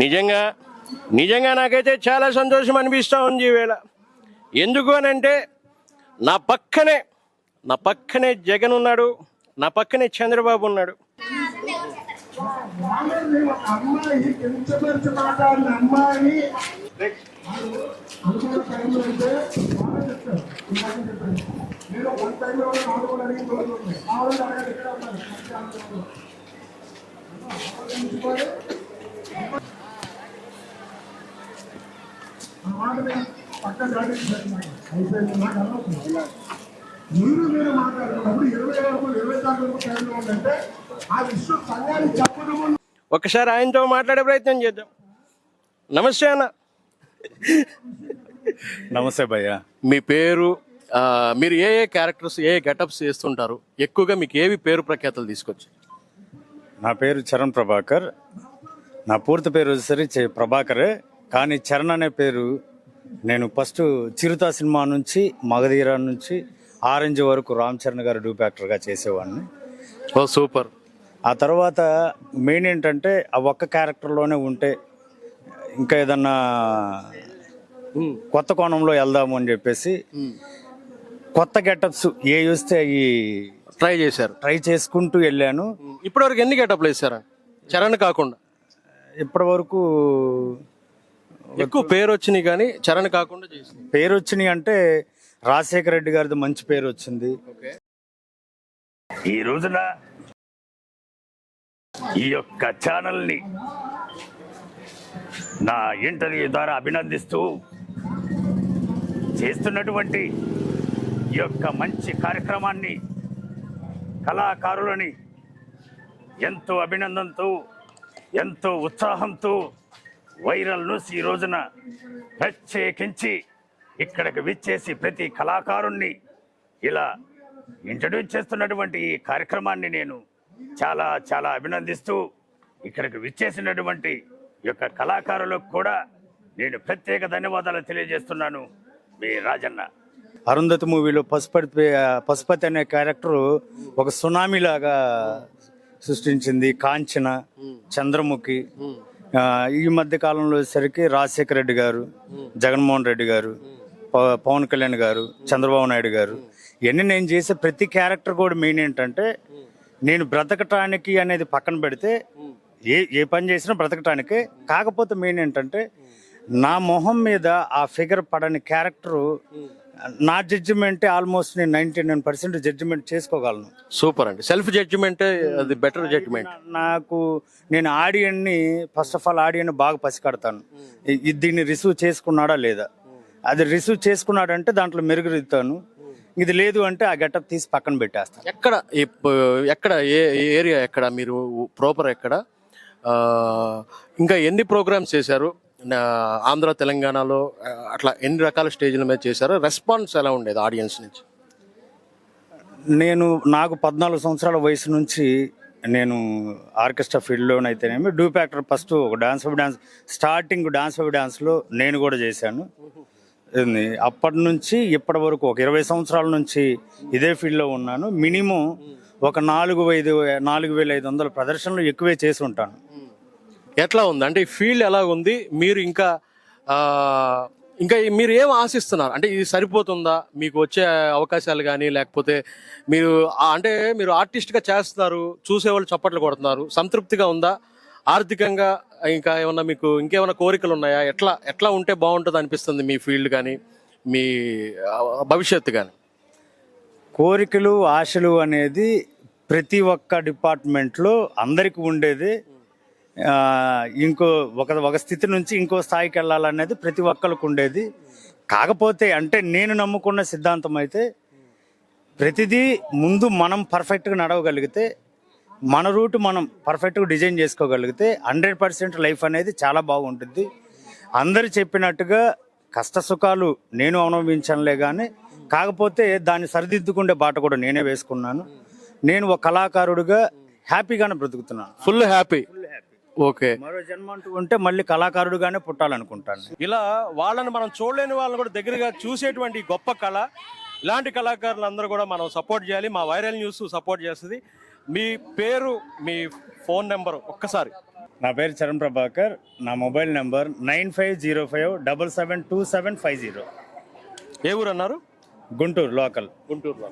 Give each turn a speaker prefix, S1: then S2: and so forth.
S1: నిజంగా నిజంగా నాకైతే చాలా సంతోషం అనిపిస్తూ ఉంది ఈవేళ ఎందుకు అని అంటే నా పక్కనే నా పక్కనే జగన్ ఉన్నాడు నా పక్కనే చంద్రబాబు ఉన్నాడు.
S2: మీరు మీరు మాట్లాడుతున్నప్పుడు ఇరవై వరకు ఇరవై నాలుగు ఉందంటే ఆ విషయం సంఘానికి చెప్పడం
S1: ఒకసారి ఆయనతో మాట్లాడే ప్రయత్నం చేద్దాం. నమస్తే అన్న.
S3: నమస్తే భయ్య.
S1: మీ పేరు ఆ, మీరు ఏ ఏ క్యారెక్టర్స్ ఏ గెటప్స్ చేస్తుంటారు? ఎక్కువగా మీకు ఏవి పేరు ప్రఖ్యాతలు తీసుకొచ్చి
S3: నా పేరు చరణ్ ప్రభాకర్. నా పూర్తి పేరు వచ్చేసరి చే- ప్రభాకరే. కానీ చరణ్ అనే పేరు నేను ఫస్ట్ చిరుత సినిమా నుంచి మగధీర నుంచి ఆరెంజ్ వరకు రామ్ చరణ్ గారు డూప్ యాక్టర్గా చేసేవాడిని.
S1: ఓ సూపర్.
S3: ఆ తర్వాత మెయిన్ ఏంటంటే ఆ ఒక్క క్యారెక్టర్లోనే ఉంటే ఇంకా ఏదన్నా కొత్త కోణంలో వెళ్దాము అని చెప్పేసి కొత్త గెటప్స్ ఏ చూస్తే అవి
S1: ట్రై చేశారు.
S3: ట్రై చేసుకుంటూ వెళ్ళాను.
S1: ఇప్పటివరకు ఎన్ని గెటప్లు వేసారా చరణ్ కాకుండా.
S3: ఇప్పటి వరకు
S1: ఎక్కువ పేరు వచ్చినాయి కానీ చరణ్ కాకుండా చేసింది.
S3: పేరు వచ్చినాయి అంటే రాజశేఖర రెడ్డి గారిది మంచి పేరు వచ్చింది
S4: ఈ రోజున ఈ యొక్క ఛానల్ని నా ఇంటర్వ్యూ ద్వారా అభినందిస్తూ చేస్తున్నటువంటి ఈ యొక్క మంచి కార్యక్రమాన్ని కళాకారులని ఎంతో అభినందనతో ఎంతో ఉత్సాహంతో వైరల్ న్యూస్ ఈ రోజున ప్రత్యేకించి ఇక్కడికి విచ్చేసి ప్రతి కళాకారుణ్ణి ఇలా ఇంట్రడ్యూస్ చేస్తున్నటువంటి ఈ కార్యక్రమాన్ని నేను చాలా చాలా అభినందిస్తూ ఇక్కడికి విచ్చేసినటువంటి యొక్క కళాకారులకు కూడా నేను ప్రత్యేక ధన్యవాదాలు తెలియజేస్తున్నాను. మీ రాజన్న.
S3: అరుంధతి మూవీలో పశుపతి పశుపతి అనే క్యారెక్టర్ ఒక సునామీ లాగా సృష్టించింది కాంచన చంద్రముఖి. ఈ మధ్య కాలంలో వచ్చేసరికి రాజశేఖర రెడ్డి గారు జగన్మోహన్ రెడ్డి గారు పవన్ కళ్యాణ్ గారు చంద్రబాబు నాయుడు గారు ఇవన్నీ నేను చేసే ప్రతి క్యారెక్టర్ కూడా మెయిన్ ఏంటంటే నేను బ్రతకటానికి అనేది పక్కన పెడితే ఏ ఏ పని చేసినా బ్రతకటానికి. కాకపోతే మెయిన్ ఏంటంటే నా మొహం మీద ఆ ఫిగర్ పడని క్యారెక్టరు నా జడ్జిమెంటే ఆల్మోస్ట్ నేను నైన్టీ నైన్ పర్సెంట్ జడ్జిమెంట్ చేసుకోగలను.
S1: సూపర్ అండి. సెల్ఫ్ జడ్జిమెంట్ అది బెటర్ జడ్జిమెంట్
S3: నాకు నేను ఆడియన్ని ఫస్ట్ ఆఫ్ ఆల్ ఆడియన్ బాగా పసికడతాను. ఇది దీన్ని రిసీవ్ చేసుకున్నాడా లేదా? అది రిసీవ్ చేసుకున్నాడంటే దాంట్లో మెరుగుదిద్దుతాను ఇది లేదు అంటే ఆ గెటప్ తీసి పక్కన పెట్టేస్తాను
S1: ఎక్కడ ఎక్కడ ఏ ఏరియా ఎక్కడ మీరు ప్రాపర్ ఎక్కడ? ఇంకా ఎన్ని ప్రోగ్రామ్స్ చేశారు? ఆంధ్ర తెలంగాణలో అట్లా ఎన్ని రకాల స్టేజ్ల మీద చేశారు రెస్పాన్స్ ఎలా ఉండేది ఆడియన్స్ నుంచి?
S3: నేను నాకు పద్నాలుగు సంవత్సరాల వయసు నుంచి నేను ఆర్కెస్ట్రా ఫీల్డ్లోనైతేనేమి డూప్ యాక్టర్ ఫస్ట్ ఒక dance of dance starting dance of డాన్స్లో నేను కూడా చేశాను. అప్పటి నుంచి ఇప్పటి వరకు ఒక ఇరవై సంవత్సరాల నుంచి ఇదే ఫీల్డ్లో ఉన్నాను. మినిమం ఒక నాలుగు ఐదు నాలుగు వేల ఐదు వందల ప్రదర్శనలు ఎక్కువే చేసి ఉంటాను.
S1: ఎట్లా ఉంది? అంటే ఈ ఫీల్డ్ ఎలా ఉంది? మీరు ఇంకా ఇంకా మీరు ఏం ఆశిస్తున్నారు? అంటే ఇది సరిపోతుందా? మీకు వచ్చే అవకాశాలు కానీ లేకపోతే మీరు అంటే మీరు ఆర్టిస్ట్గా చేస్తున్నారు చూసేవాళ్ళు చప్పట్లు కొడుతున్నారు. సంతృప్తిగా ఉందా? ఆర్థికంగా ఇంకా ఏమన్నా మీకు ఇంకేమైనా కోరికలు ఉన్నాయా? ఎట్లా ఎట్లా ఉంటే బాగుంటుంది అనిపిస్తుంది మీ ఫీల్డ్ కానీ మీ భవిష్యత్తు కానీ?
S3: కోరికలు ఆశలు అనేది ప్రతి ఒక్క డిపార్ట్మెంట్లో అందరికీ ఉండేది. ఇంకో ఒక ఒక స్థితి నుంచి ఇంకో స్థాయికి వెళ్ళాలనేది ప్రతి ఒక్కరికి ఉండేది. కాకపోతే అంటే నేను నమ్ముకున్న సిద్ధాంతం అయితే ప్రతిదీ ముందు మనం పర్ఫెక్ట్గా నడవగలిగితే మన రూట్ మనం పర్ఫెక్ట్గా డిజైన్ చేసుకోగలిగితే హండ్రెడ్ పర్సెంట్ లైఫ్ అనేది చాలా బాగుంటుంది. అందరు చెప్పినట్టుగా కష్ట సుఖాలు నేను అనుభవించనులే కానీ కాకపోతే దాన్ని సరిదిద్దుకుండే బాట కూడా నేనే వేసుకున్నాను. నేను ఒక కళాకారుడిగా హ్యాపీగానే బ్రతుకుతున్నాను.
S1: Full happy okay.
S3: మరో జన్మ అంటూ ఉంటే మళ్ళీ కళాకారుడిగానే పుట్టాలనుకుంటాను.
S1: ఇలా వాళ్ళని మనం చూడలేని వాళ్ళని కూడా దగ్గరగా చూసేటువంటి గొప్ప కళ ఇలాంటి కళాకారులందరూ కూడా మనం సపోర్ట్ చేయాలి. మా వైరల్ న్యూస్ సపోర్ట్ చేస్తుంది. మీ పేరు మీ ఫోన్ నెంబర్ ఒక్కసారి.
S3: నా పేరు చరణ్ ప్రభాకర్. నా mobile number nine five zero five double seven two seven five zero.
S1: ఏ ఊరు అన్నారు?
S3: గుంటూరు లోకల్.
S1: గుంటూరులో